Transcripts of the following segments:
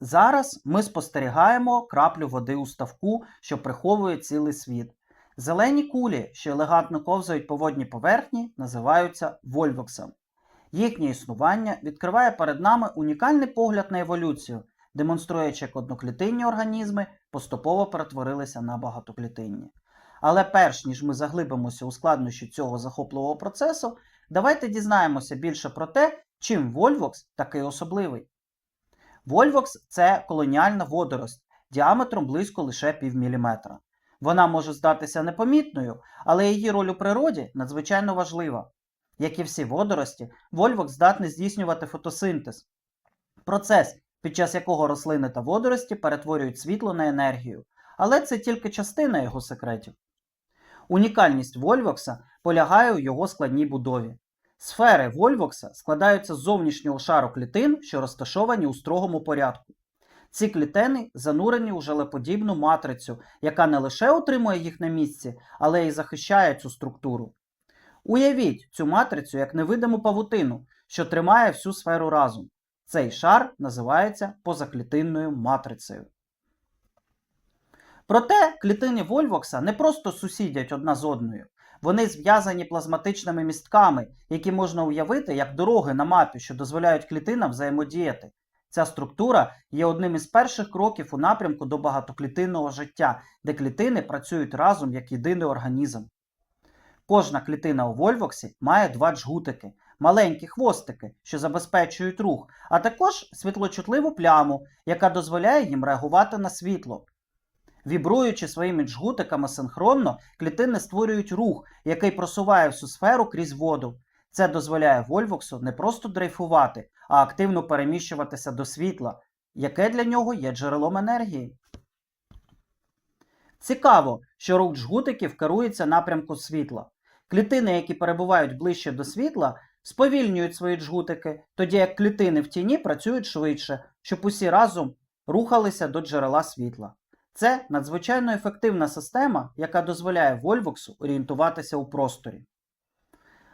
Зараз ми спостерігаємо краплю води у ставку, що приховує цілий світ. Зелені кулі, що елегантно ковзають по водній поверхні, називаються вольвоксом. Їхнє існування відкриває перед нами унікальний погляд на еволюцію, демонструючи, як одноклітинні організми поступово перетворилися на багатоклітинні. Але перш ніж ми заглибимося у складнощі цього захопливого процесу, давайте дізнаємося більше про те, чим вольвокс такий особливий. Вольвокс це колоніальна водорость діаметром близько лише півміліметра. Вона може здатися непомітною, але її роль у природі надзвичайно важлива. Як і всі водорості, вольвокс здатний здійснювати фотосинтез, процес, під час якого рослини та водорості перетворюють світло на енергію. Але це тільки частина його секретів. Унікальність вольвокса полягає у його складній будові. Сфери вольвокса складаються з зовнішнього шару клітин, що розташовані у строгому порядку. Ці клітини занурені у желеподібну матрицю, яка не лише утримує їх на місці, але й захищає цю структуру. Уявіть цю матрицю як невидиму павутину, що тримає всю сферу разом. Цей шар називається позаклітинною матрицею. Проте клітини Вольвокса не просто сусідять одна з одною. Вони зв'язані плазматичними містками, які можна уявити як дороги на мапі, що дозволяють клітинам взаємодіяти. Ця структура є одним із перших кроків у напрямку до багатоклітинного життя, де клітини працюють разом як єдиний організм. Кожна клітина у Вольвоксі має два джгутики, маленькі хвостики, що забезпечують рух, а також світлочутливу пляму, яка дозволяє їм реагувати на світло. Вібруючи своїми джгутиками синхронно, клітини створюють рух, який просуває всю сферу крізь воду. Це дозволяє Вольвоксу не просто дрейфувати, а активно переміщуватися до світла, яке для нього є джерелом енергії. Цікаво, що рух джгутиків керується напрямком світла. Клітини, які перебувають ближче до світла, сповільнюють свої джгутики, тоді як клітини в тіні працюють швидше, щоб усі разом рухалися до джерела світла. Це надзвичайно ефективна система, яка дозволяє Вольвоксу орієнтуватися у просторі.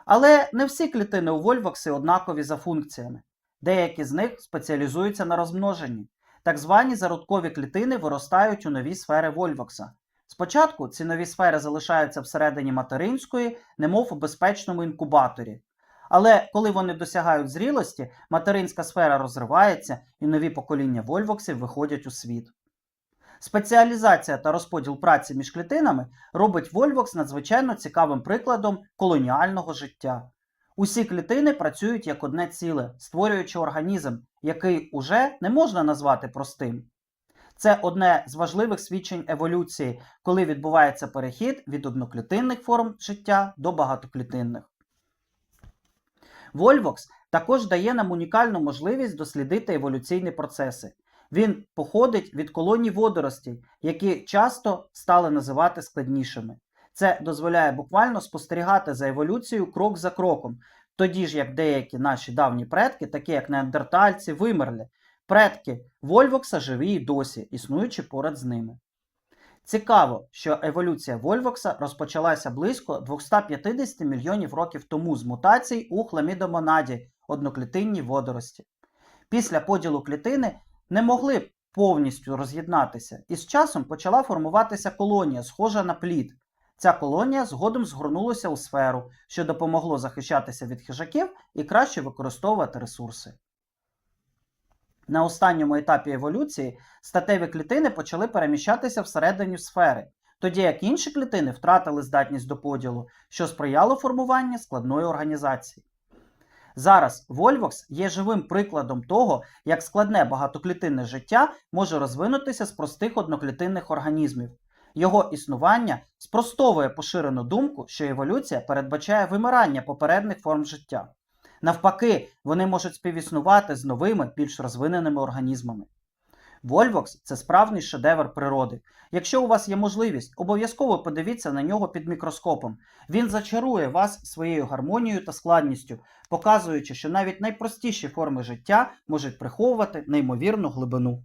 Але не всі клітини у Вольвоксі однакові за функціями. Деякі з них спеціалізуються на розмноженні. Так звані зародкові клітини виростають у нові сфери Вольвокса. Спочатку ці нові сфери залишаються всередині материнської, немов у безпечному інкубаторі. Але коли вони досягають зрілості, материнська сфера розривається і нові покоління вольвоксів виходять у світ. Спеціалізація та розподіл праці між клітинами робить Вольвокс надзвичайно цікавим прикладом колоніального життя. Усі клітини працюють як одне ціле, створюючи організм, який уже не можна назвати простим. Це одне з важливих свідчень еволюції, коли відбувається перехід від одноклітинних форм життя до багатоклітинних. Вольвокс також дає нам унікальну можливість дослідити еволюційні процеси. Він походить від колоній водоростей, які часто стали називати складнішими. Це дозволяє буквально спостерігати за еволюцією крок за кроком, тоді ж як деякі наші давні предки, такі як неандертальці, вимерли. Предки Вольвокса живі й досі, існуючи поряд з ними. Цікаво, що еволюція Вольвокса розпочалася близько 250 мільйонів років тому з мутацій у хламідомонаді одноклітинній водорості. Після поділу клітини не могли повністю роз'єднатися, і з часом почала формуватися колонія, схожа на плід. Ця колонія згодом згорнулася у сферу, що допомогло захищатися від хижаків і краще використовувати ресурси. На останньому етапі еволюції статеві клітини почали переміщатися всередині сфери, тоді як інші клітини втратили здатність до поділу, що сприяло формуванню складної організації. Зараз Вольвокс є живим прикладом того, як складне багатоклітинне життя може розвинутися з простих одноклітинних організмів. Його існування спростовує поширену думку, що еволюція передбачає вимирання попередніх форм життя. Навпаки, вони можуть співіснувати з новими, більш розвиненими організмами. Вольвокс це справжній шедевр природи. Якщо у вас є можливість, обов'язково подивіться на нього під мікроскопом. Він зачарує вас своєю гармонією та складністю, показуючи, що навіть найпростіші форми життя можуть приховувати неймовірну глибину.